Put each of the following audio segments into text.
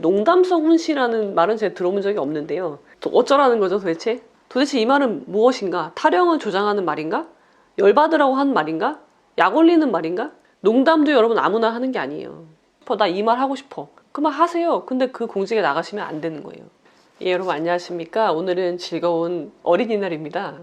농담성 훈시라는 말은 제가 들어본 적이 없는데요. 또 어쩌라는 거죠 도대체? 도대체 이 말은 무엇인가? 타령을 조장하는 말인가? 열받으라고 하는 말인가? 약 올리는 말인가? 농담도 여러분 아무나 하는 게 아니에요. 나 이 말 하고 싶어. 그말 하세요. 근데 그 공직에 나가시면 안 되는 거예요. 예, 여러분 안녕하십니까? 오늘은 즐거운 어린이날입니다.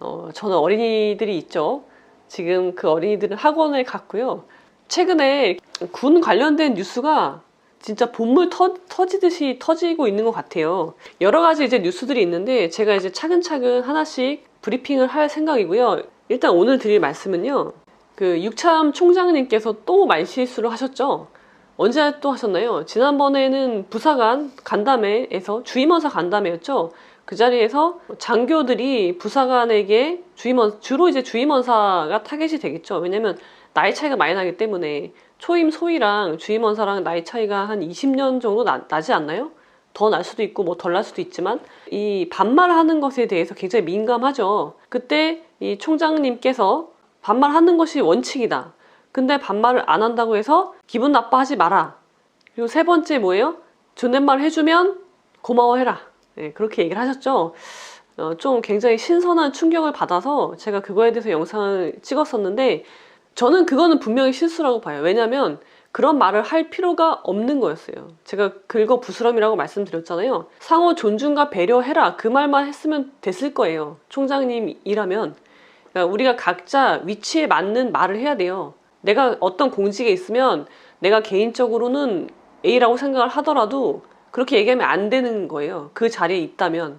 어, 저는 어린이들이 있죠. 지금 그 어린이들은 학원을 갔고요. 최근에 군 관련된 뉴스가 진짜 본물 터, 터지듯이 터지고 있는 것 같아요. 여러 가지 이제 뉴스들이 있는데 제가 이제 차근차근 하나씩 브리핑을 할 생각이고요. 일단 오늘 드릴 말씀은요. 그 육참 총장님께서 또 말실수를 하셨죠. 언제 또 하셨나요? 지난번에는 부사관 간담회에서 주임원사 간담회였죠. 그 자리에서 장교들이 부사관에게 주임원 주로 이제 주임원사가 타겟이 되겠죠. 왜냐면 나이 차이가 많이 나기 때문에 초임 소위랑 주임원사랑 나이 차이가 한 20년 정도 나, 나지 않나요? 더 날 수도 있고 뭐 덜 날 수도 있지만 이 반말하는 것에 대해서 굉장히 민감하죠. 그때 이 총장님께서 반말하는 것이 원칙이다. 근데 반말을 안 한다고 해서 기분 나빠하지 마라. 그리고 세 번째 뭐예요? 존댓말 해주면 고마워해라. 네, 그렇게 얘기를 하셨죠. 어, 좀 굉장히 신선한 충격을 받아서 제가 그거에 대해서 영상을 찍었었는데 저는 그거는 분명히 실수라고 봐요. 왜냐하면 그런 말을 할 필요가 없는 거였어요. 제가 긁어 부스럼이라고 말씀드렸잖아요. 상호 존중과 배려해라. 그 말만 했으면 됐을 거예요. 총장님이라면. 그러니까 우리가 각자 위치에 맞는 말을 해야 돼요. 내가 어떤 공직에 있으면 내가 개인적으로는 A라고 생각을 하더라도 그렇게 얘기하면 안 되는 거예요. 그 자리에 있다면.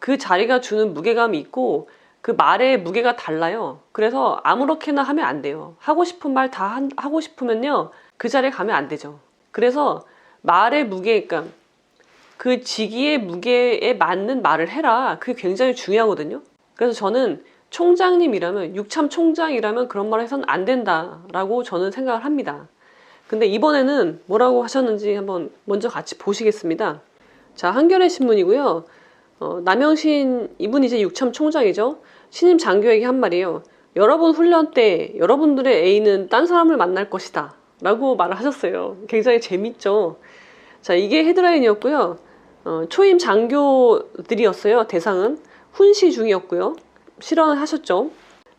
그 자리가 주는 무게감이 있고 그 말의 무게가 달라요. 그래서 아무렇게나 하면 안 돼요. 하고 싶은 말 다 하고 싶으면요. 그 자리에 가면 안 되죠. 그래서 말의 무게, 그러니까 그 직위의 무게에 맞는 말을 해라. 그게 굉장히 중요하거든요. 그래서 저는 총장님이라면, 육참 총장이라면 그런 말 해서는 안 된다라고 저는 생각을 합니다. 근데 이번에는 뭐라고 하셨는지 한번 먼저 같이 보시겠습니다. 자, 한겨레 신문이고요. 어, 남영신 이분이 이제 육참 총장이죠. 신임 장교에게 한 말이에요. 여러분 훈련 때 여러분들의 A는 딴 사람을 만날 것이다. 라고 말을 하셨어요. 굉장히 재밌죠. 자, 이게 헤드라인이었고요. 어, 초임 장교들이었어요. 대상은 훈시 중이었고요. 실언을 하셨죠.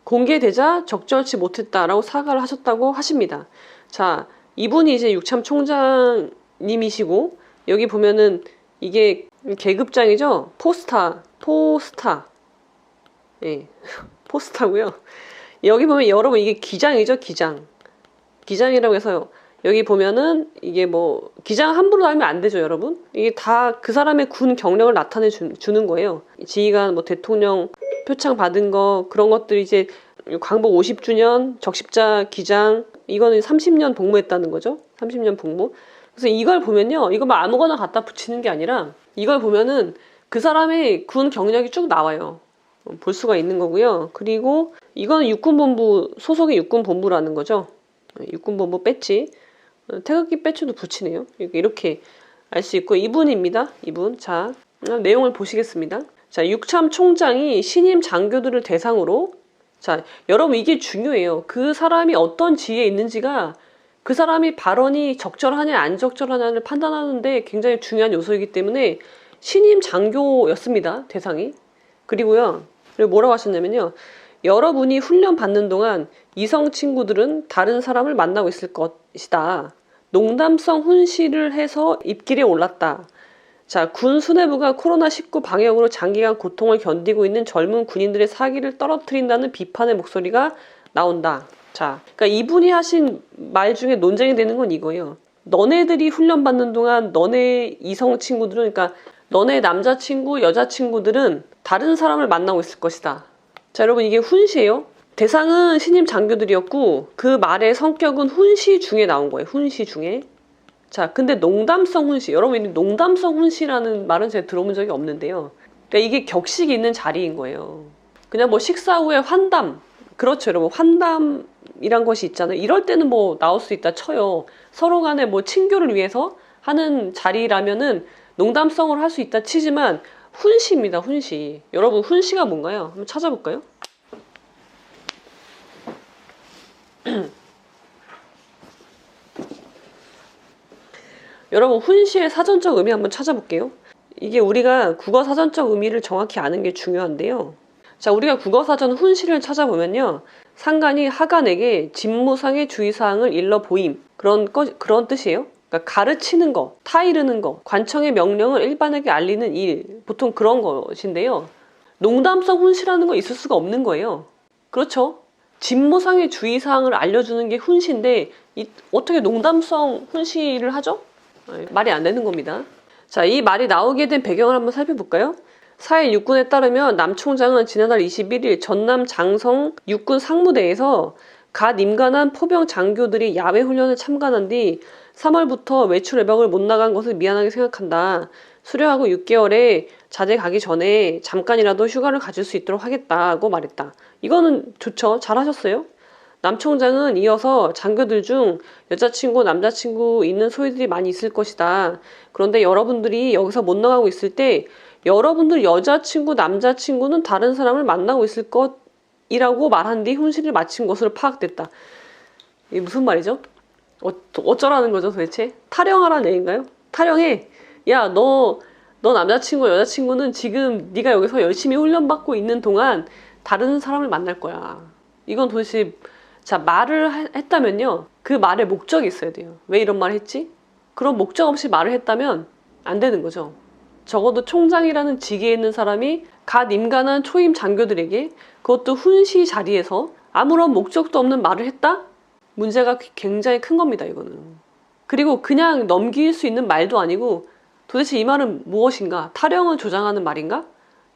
공개되자 적절치 못했다라고 사과를 하셨다고 하십니다. 자, 이분이 이제 육참 총장님이시고 여기 보면은 이게 계급장이죠. 포스타, 포스타. 예, 포스타고요. 여기 보면 여러분 이게 기장이죠, 기장. 기장이라고 해서요. 여기 보면은 이게 뭐 기장 함부로 달면 안 되죠, 여러분. 이게 다 그 사람의 군 경력을 나타내 주, 는 거예요. 지휘관 뭐 대통령 표창 받은 거 그런 것들이 이제 광복 50주년 적십자 기장 이거는 30년 복무했다는 거죠. 30년 복무. 그래서 이걸 보면요. 이거 뭐 아무거나 갖다 붙이는 게 아니라 이걸 보면은 그 사람의 군 경력이 쭉 나와요. 볼 수가 있는 거고요. 그리고 이거는 육군본부 소속의 육군본부라는 거죠. 육군본부 배지 태극기 배지도 붙이네요. 이렇게 알 수 있고 이분입니다. 이분 자 내용을 보시겠습니다. 자 육참 총장이 신임 장교들을 대상으로 자 여러분 이게 중요해요. 그 사람이 어떤 지위에 있는지가 그 사람이 발언이 적절하냐 안 적절하냐를 판단하는데 굉장히 중요한 요소이기 때문에 신임 장교였습니다. 대상이. 그리고요. 그리고 뭐라고 하셨냐면요. 여러분이 훈련 받는 동안 이성 친구들은 다른 사람을 만나고 있을 것이다. 농담성 훈시를 해서 입길에 올랐다. 자, 군 수뇌부가 코로나19 방역으로 장기간 고통을 견디고 있는 젊은 군인들의 사기를 떨어뜨린다는 비판의 목소리가 나온다. 자, 그러니까 이분이 하신 말 중에 논쟁이 되는 건 이거예요. 너네들이 훈련 받는 동안 너네 이성 친구들은, 그러니까 너네 남자친구, 여자친구들은 다른 사람을 만나고 있을 것이다. 자, 여러분 이게 훈시예요. 대상은 신임 장교들이었고 그 말의 성격은 훈시 중에 나온 거예요. 훈시 중에. 자, 근데 농담성 훈시. 여러분 이 농담성 훈시라는 말은 제가 들어본 적이 없는데요. 그러니까 이게 격식이 있는 자리인 거예요. 그냥 뭐 식사 후에 환담. 그렇죠, 여러분. 환담이란 것이 있잖아요. 이럴 때는 뭐 나올 수 있다 쳐요. 서로 간에 뭐 친교를 위해서 하는 자리라면은 농담성을 할수 있다 치지만 훈시입니다, 훈시. 여러분, 훈시가 뭔가요? 한번 찾아볼까요? 여러분 훈시의 사전적 의미 한번 찾아볼게요. 이게 우리가 국어 사전적 의미를 정확히 아는 게 중요한데요. 자, 우리가 국어 사전 훈시를 찾아보면요. 상관이 하간에게 직무상의 주의사항을 일러 보임. 그런 거, 그런 뜻이에요. 그러니까 가르치는 거, 타이르는 거, 관청의 명령을 일반에게 알리는 일. 보통 그런 것인데요. 농담성 훈시라는 거 있을 수가 없는 거예요. 그렇죠? 직무상의 주의사항을 알려주는 게 훈시인데 이- 어떻게 농담성 훈시를 하죠? 아, 말이 안 되는 겁니다. 자, 이 말이 나오게 된 배경을 한번 살펴볼까요? 사일 육군에 따르면 남 총장은 지난달 21일 전남 장성 육군 상무대에서 갓 임관한 포병 장교들이 야외 훈련을 참관한 뒤 3월부터 외출 외박을 못 나간 것을 미안하게 생각한다. 수료하고 6개월에 자대 가기 전에 잠깐이라도 휴가를 가질 수 있도록 하겠다고 말했다. 이거는 좋죠. 잘하셨어요. 남 총장은 이어서 장교들 중 여자친구, 남자친구 있는 소위들이 많이 있을 것이다. 그런데 여러분들이 여기서 못 나가고 있을 때 여러분들 여자친구, 남자친구는 다른 사람을 만나고 있을 것 이라고 말한 뒤 훈시를 마친 것으로 파악됐다. 이게 무슨 말이죠? 어, 어쩌라는 거죠 도대체? 타령하라는 얘기인가요? 타령해. 야, 너, 너 남자친구, 여자친구는 지금 네가 여기서 열심히 훈련받고 있는 동안 다른 사람을 만날 거야. 이건 도대체 자 말을 하- 했다면요 그 말에 목적이 있어야 돼요 왜 이런 말 했지 그런 목적 없이 말을 했다면 안 되는 거죠 적어도 총장이라는 직위에 있는 사람이 갓 임관한 초임 장교들에게 그것도 훈시 자리에서 아무런 목적도 없는 말을 했다? 문제가 귀- 굉장히 큰 겁니다 이거는. 그리고 그냥 넘길 수 있는 말도 아니고 도대체 이 말은 무엇인가? 타령을 조장하는 말인가?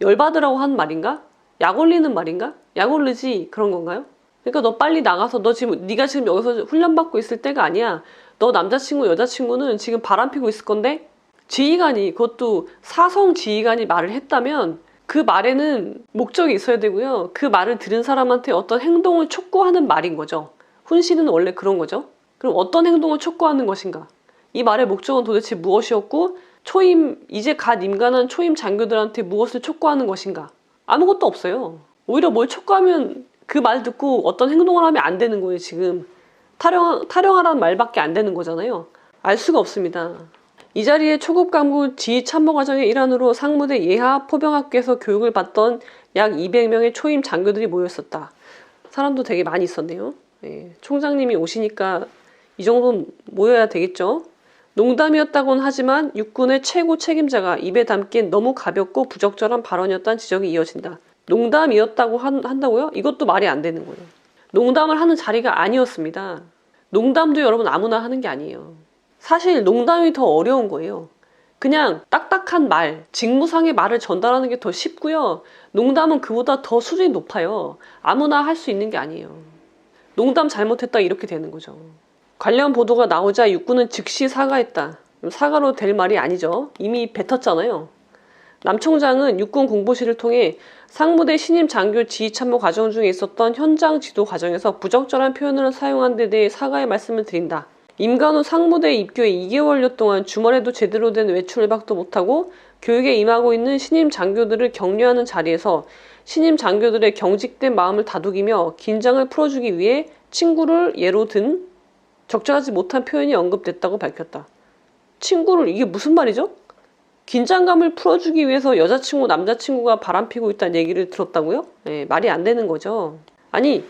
열받으라고 하는 말인가? 약 올리는 말인가? 약 올리지? 그런 건가요? 그러니까 너 빨리 나가서 너 지금 네가 지금 여기서 훈련 받고 있을 때가 아니야. 너 남자친구 여자친구는 지금 바람 피고 있을 건데 지휘관이 그것도 사성 지휘관이 말을 했다면 그 말에는 목적이 있어야 되고요. 그 말을 들은 사람한테 어떤 행동을 촉구하는 말인 거죠. 훈시는 원래 그런 거죠. 그럼 어떤 행동을 촉구하는 것인가? 이 말의 목적은 도대체 무엇이었고 초임 이제 갓 임관한 초임 장교들한테 무엇을 촉구하는 것인가? 아무것도 없어요. 오히려 뭘 촉구하면 그 말 듣고 어떤 행동을 하면 안 되는 거예요, 지금. 타령, 타령하라는 말밖에 안 되는 거잖아요. 알 수가 없습니다. 이 자리에 초급 간부 지휘 참모 과정의 일환으로 상무대 예하 포병학교에서 교육을 받던 약 200명의 초임 장교들이 모였었다. 사람도 되게 많이 있었네요. 예, 총장님이 오시니까 이 정도는 모여야 되겠죠. 농담이었다곤 하지만 육군의 최고 책임자가 입에 담긴 너무 가볍고 부적절한 발언이었다는 지적이 이어진다. 농담이었다고 한, 한다고요? 이것도 말이 안 되는 거예요. 농담을 하는 자리가 아니었습니다. 농담도 여러분 아무나 하는 게 아니에요. 사실 농담이 더 어려운 거예요. 그냥 딱딱한 말, 직무상의 말을 전달하는 게 더 쉽고요. 농담은 그보다 더 수준이 높아요. 아무나 할 수 있는 게 아니에요. 농담 잘못했다 이렇게 되는 거죠. 관련 보도가 나오자 육군은 즉시 사과했다. 사과로 될 말이 아니죠. 이미 뱉었잖아요. 남 총장은 육군 공보실을 통해 상무대 신임 장교 지휘 참모 과정 중에 있었던 현장 지도 과정에서 부적절한 표현을 사용한 데 대해 사과의 말씀을 드린다. 임관우 상무대 입교에 2개월여 동안 주말에도 제대로 된 외출 외박도 못하고 교육에 임하고 있는 신임 장교들을 격려하는 자리에서 신임 장교들의 경직된 마음을 다독이며 긴장을 풀어주기 위해 친구를 예로 든 적절하지 못한 표현이 언급됐다고 밝혔다. 친구를 이게 무슨 말이죠? 긴장감을 풀어주기 위해서 여자친구, 남자친구가 바람피고 있다는 얘기를 들었다고요? 네, 말이 안 되는 거죠. 아니,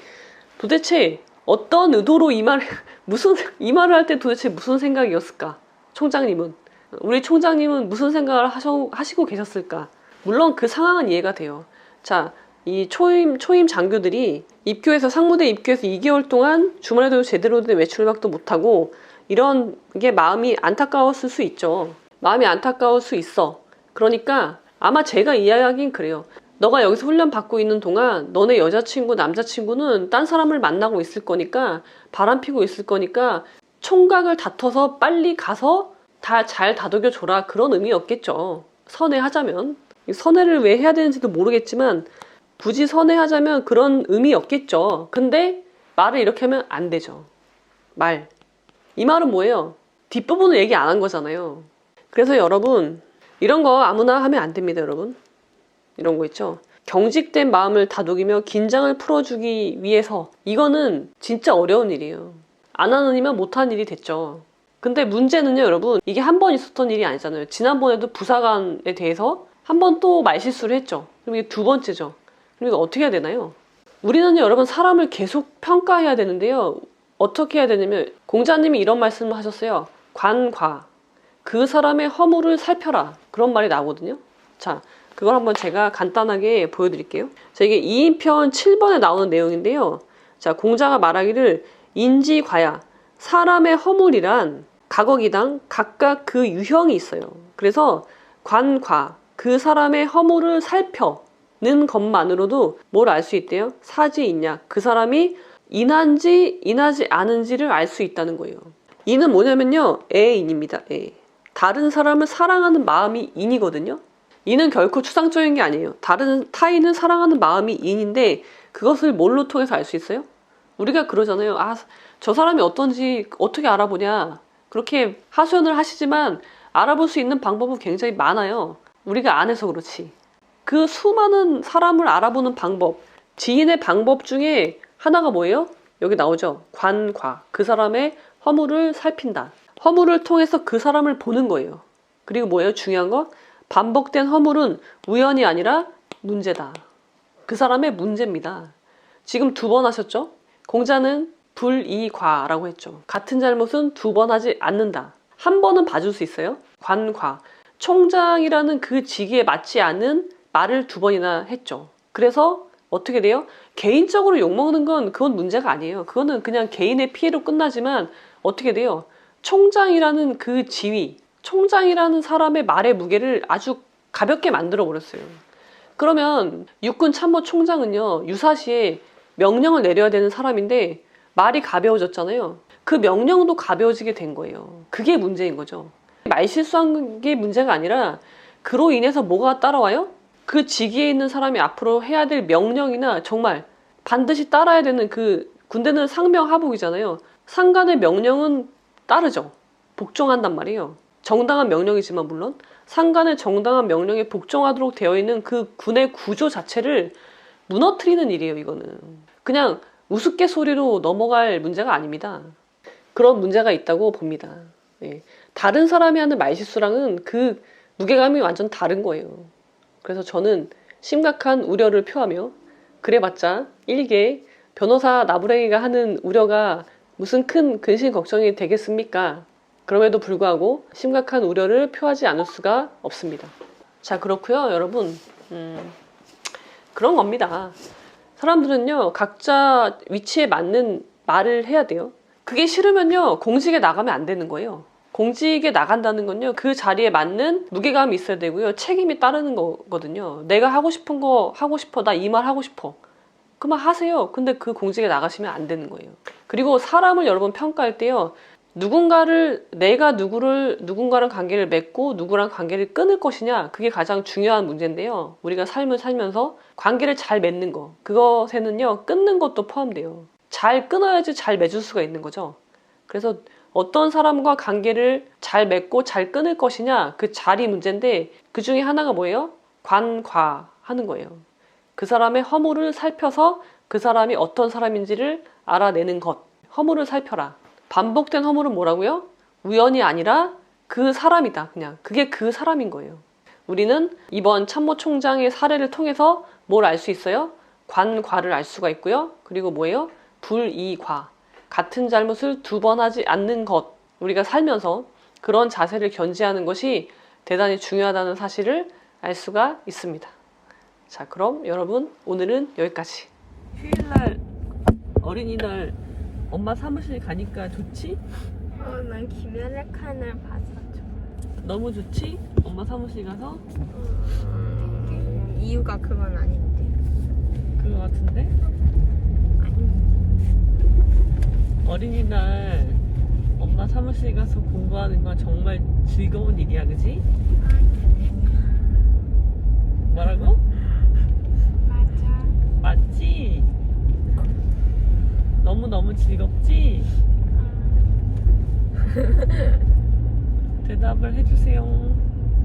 도대체 어떤 의도로 이 말, 무슨, 이 말을 할 때 도대체 무슨 생각이었을까? 총장님은. 우리 총장님은 무슨 생각을 하셔, 하시고 계셨을까? 물론 그 상황은 이해가 돼요. 자, 이 초임, 초임 장교들이 입교해서 상무대 입교해서 2개월 동안 주말에도 제대로 된 외출 박도 못하고 이런 게 마음이 안타까웠을 수 있죠. 마음이 안타까울 수 있어. 그러니까 아마 제가 이야기하긴 그래요. 너가 여기서 훈련 받고 있는 동안 너네 여자친구, 남자친구는 딴 사람을 만나고 있을 거니까 바람 피고 있을 거니까 총각을 다퉈서 빨리 가서 다 잘 다독여 줘라 그런 의미였겠죠. 선회하자면 선회를 왜 해야 되는지도 모르겠지만 굳이 선회하자면 그런 의미였겠죠. 근데 말을 이렇게 하면 안 되죠. 말. 이 말은 뭐예요? 뒷부분을 얘기 안 한 거잖아요. 그래서 여러분 이런 거 아무나 하면 안 됩니다, 여러분. 이런 거 있죠. 경직된 마음을 다독이며 긴장을 풀어주기 위해서 이거는 진짜 어려운 일이에요. 안 하느니만 못한 일이 됐죠. 근데 문제는요, 여러분. 이게 한 번 있었던 일이 아니잖아요. 지난번에도 부사관에 대해서 한 번 또 말실수를 했죠. 그럼 이게 두 번째죠. 그럼 이거 어떻게 해야 되나요? 우리는요, 여러분, 사람을 계속 평가해야 되는데요. 어떻게 해야 되냐면, 공자님이 이런 말씀을 하셨어요. 관과. 그 사람의 허물을 살펴라. 그런 말이 나오거든요. 자, 그걸 한번 제가 간단하게 보여드릴게요. 자, 이게 2인편 7번에 나오는 내용인데요. 자, 공자가 말하기를 인지과야. 사람의 허물이란 각어기당 각각 그 유형이 있어요. 그래서 관과 그 사람의 허물을 살펴는 것만으로도 뭘 알 수 있대요? 사지 있냐? 그 사람이 인한지 인하지 않은지를 알 수 있다는 거예요. 인은 뭐냐면요, 애인입니다. 애. 다른 사람을 사랑하는 마음이 인이거든요. 인은 결코 추상적인 게 아니에요. 다른 타인을 사랑하는 마음이 인인데 그것을 뭘로 통해서 알 수 있어요? 우리가 그러잖아요. 아, 저 사람이 어떤지 어떻게 알아보냐. 그렇게 하소연을 하시지만 알아볼 수 있는 방법은 굉장히 많아요. 우리가 안 해서 그렇지. 그 수많은 사람을 알아보는 방법, 지인의 방법 중에 하나가 뭐예요? 여기 나오죠. 관과. 그 사람의 허물을 살핀다. 허물을 통해서 그 사람을 보는 거예요. 그리고 뭐예요? 중요한 거? 반복된 허물은 우연이 아니라 문제다. 그 사람의 문제입니다. 지금 두 번 하셨죠? 공자는 불이과라고 했죠. 같은 잘못은 두 번 하지 않는다. 한 번은 봐줄 수 있어요. 관과. 총장이라는 그 직위에 맞지 않은 말을 두 번이나 했죠. 그래서 어떻게 돼요? 개인적으로 욕먹는 건 그건 문제가 아니에요. 그거는 그냥 개인의 피해로 끝나지만 어떻게 돼요? 총장이라는 그 지위, 총장이라는 사람의 말의 무게를 아주 가볍게 만들어 버렸어요. 그러면 육군 참모 총장은요, 유사시에 명령을 내려야 되는 사람인데 말이 가벼워졌잖아요. 그 명령도 가벼워지게 된 거예요. 그게 문제인 거죠. 말 실수한 게 문제가 아니라 그로 인해서 뭐가 따라와요? 그 직위에 있는 사람이 앞으로 해야 될 명령이나 정말 반드시 따라야 되는 그 군대는 상명하복이잖아요. 상관의 명령은 따르죠. 복종한단 말이에요. 정당한 명령이지만 물론 상관의 정당한 명령에 복종하도록 되어 있는 그 군의 구조 자체를 무너뜨리는 일이에요, 이거는. 그냥 우스갯소리로 넘어갈 문제가 아닙니다. 그런 문제가 있다고 봅니다. 예. 다른 사람이 하는 말실수랑은 그 무게감이 완전 다른 거예요. 그래서 저는 심각한 우려를 표하며 그래봤자 일개 변호사 나부랭이가 하는 우려가 무슨 큰 근심 걱정이 되겠습니까? 그럼에도 불구하고 심각한 우려를 표하지 않을 수가 없습니다. 자, 그렇고요, 여러분. 음, 그런 겁니다. 사람들은요, 각자 위치에 맞는 말을 해야 돼요. 그게 싫으면요, 공직에 나가면 안 되는 거예요. 공직에 나간다는 건요, 그 자리에 맞는 무게감이 있어야 되고요, 책임이 따르는 거거든요. 내가 하고 싶은 거 하고 싶어, 나 이 말 하고 싶어. 그만 하세요. 근데 그 공직에 나가시면 안 되는 거예요. 그리고 사람을 여러분 평가할 때요, 누군가를 내가 누구를 누군가랑 관계를 맺고 누구랑 관계를 끊을 것이냐 그게 가장 중요한 문제인데요. 우리가 삶을 살면서 관계를 잘 맺는 거 그것에는요 끊는 것도 포함돼요. 잘 끊어야지 잘 맺을 수가 있는 거죠. 그래서 어떤 사람과 관계를 잘 맺고 잘 끊을 것이냐 그 자리 문제인데 그 중에 하나가 뭐예요? 관과 하는 거예요. 그 사람의 허물을 살펴서 그 사람이 어떤 사람인지를 알아내는 것. 허물을 살펴라. 반복된 허물은 뭐라고요? 우연이 아니라 그 사람이다. 그냥 그게 그 사람인 거예요. 우리는 이번 참모 총장의 사례를 통해서 뭘 알 수 있어요? 관과를 알 수가 있고요. 그리고 뭐예요? 불이과. 같은 잘못을 두 번 하지 않는 것. 우리가 살면서 그런 자세를 견지하는 것이 대단히 중요하다는 사실을 알 수가 있습니다. 자, 그럼 여러분 오늘은 여기까지. 휴일날 어린이날 엄마 사무실 가니까 좋지? 어, 난 김연의 칸을 봐서 좋아. 너무 좋지? 엄마 사무실 가서 음, 이유가 그건 아닌데. 그거 같은데? 아니. 어린이날 엄마 사무실 가서 공부하는 건 정말 즐거운 일이야, 그지? 뭐라고? 맞아. 맞지? 너무너무 즐겁지? 대답을 해주세요.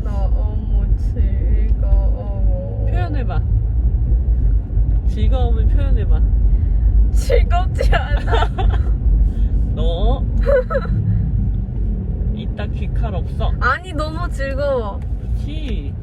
너무 즐거워. 표현해봐. 즐거움을 표현해봐. 즐겁지 않아. 너 딱히 칼 없어. 아니 너무 즐거워. 그렇지.